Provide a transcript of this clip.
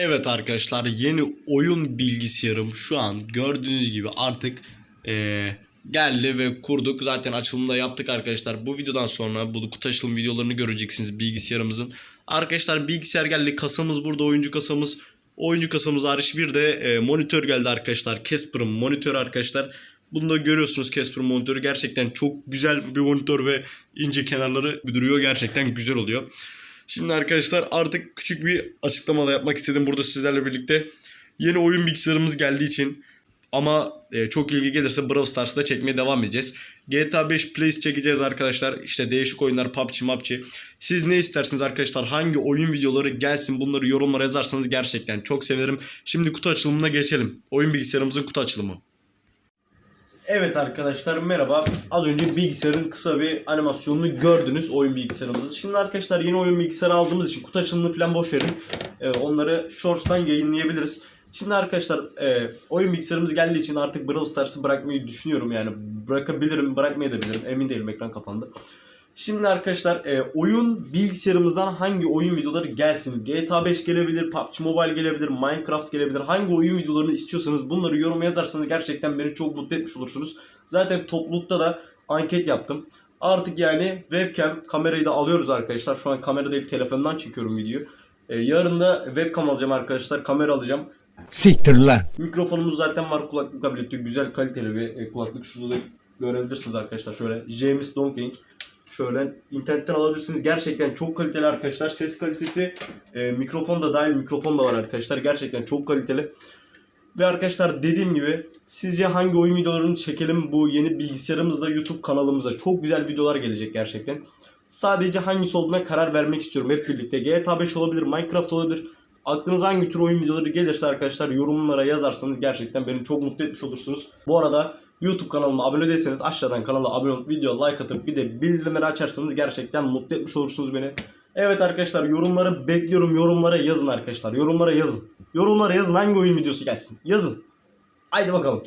Evet arkadaşlar yeni oyun bilgisayarım şu an gördüğünüz gibi artık eee, geldi ve kurduk. Zaten açılımda yaptık arkadaşlar. Bu videodan sonra bu kutu açılım videolarını göreceksiniz bilgisayarımızın. Arkadaşlar bilgisayar geldi. Kasamız burada oyuncu kasamız. Oyuncu kasamız hariç bir de eee, monitör geldi arkadaşlar. Casper'ın monitörü arkadaşlar. Bunu da görüyorsunuz Casper monitörü. Gerçekten çok güzel bir monitör ve ince kenarları duruyor. Gerçekten güzel oluyor. Şimdi arkadaşlar artık küçük bir açıklama da yapmak istedim burada sizlerle birlikte. Yeni oyun bilgisayarımız geldiği için ama e, çok ilgi gelirse Brawl Stars'da çekmeye devam edeceğiz. GTA 5 Plays çekeceğiz arkadaşlar. İşte değişik oyunlar PUBG, MUBG. Siz ne istersiniz arkadaşlar? Hangi oyun videoları gelsin bunları yorumlara yazarsanız gerçekten çok sevinirim. Şimdi kutu açılımına geçelim. Oyun bilgisayarımızın kutu açılımı. Evet arkadaşlar merhaba. Az önce bilgisayarın kısa bir animasyonunu gördünüz oyun bilgisayarımızın. Şimdi arkadaşlar yeni oyun bilgisayarı aldığımız için kutu açılımını falan boş verin. Ee, onları Shorts'tan yayınlayabiliriz. Şimdi arkadaşlar e, oyun bilgisayarımız geldiği için artık Brawl Stars'ı bırakmayı düşünüyorum yani. Bırakabilirim, bırakmayabilirim. Emin değilim ekran kapandı. Şimdi arkadaşlar e, oyun bilgisayarımızdan hangi oyun videoları gelsin? GTA 5 gelebilir, PUBG Mobile gelebilir, Minecraft gelebilir. Hangi oyun videolarını istiyorsanız bunları yoruma yazarsanız gerçekten beni çok mutlu etmiş olursunuz. Zaten toplulukta da anket yaptım. Artık yani webcam kamerayı da alıyoruz arkadaşlar. Şu an kamera değil telefondan çekiyorum videoyu. E, yarın da webcam alacağım arkadaşlar. Kamera alacağım. Siktir lan. Mikrofonumuz zaten var kulaklıkla birlikte güzel kaliteli bir e, kulaklık. Şurada da görebilirsiniz arkadaşlar şöyle. James Donking. Şöyle internetten alabilirsiniz. Gerçekten çok kaliteli arkadaşlar. Ses kalitesi e, mikrofon da dahil mikrofon da var arkadaşlar. Gerçekten çok kaliteli. Ve arkadaşlar dediğim gibi sizce hangi oyun videolarını çekelim bu yeni bilgisayarımızda YouTube kanalımıza. Çok güzel videolar gelecek gerçekten. Sadece hangisi olduğuna karar vermek istiyorum hep birlikte. GTA 5 olabilir, Minecraft olabilir. Aklınıza hangi tür oyun videoları gelirse arkadaşlar yorumlara yazarsanız gerçekten beni çok mutlu etmiş olursunuz. Bu arada YouTube kanalıma abone değilseniz aşağıdan kanala abone olup video like atıp bir de bildirimleri açarsanız gerçekten mutlu etmiş olursunuz beni. Evet arkadaşlar yorumları bekliyorum. Yorumlara yazın arkadaşlar. Yorumlara yazın. Yorumlara yazın hangi oyun videosu gelsin. Yazın. Haydi bakalım.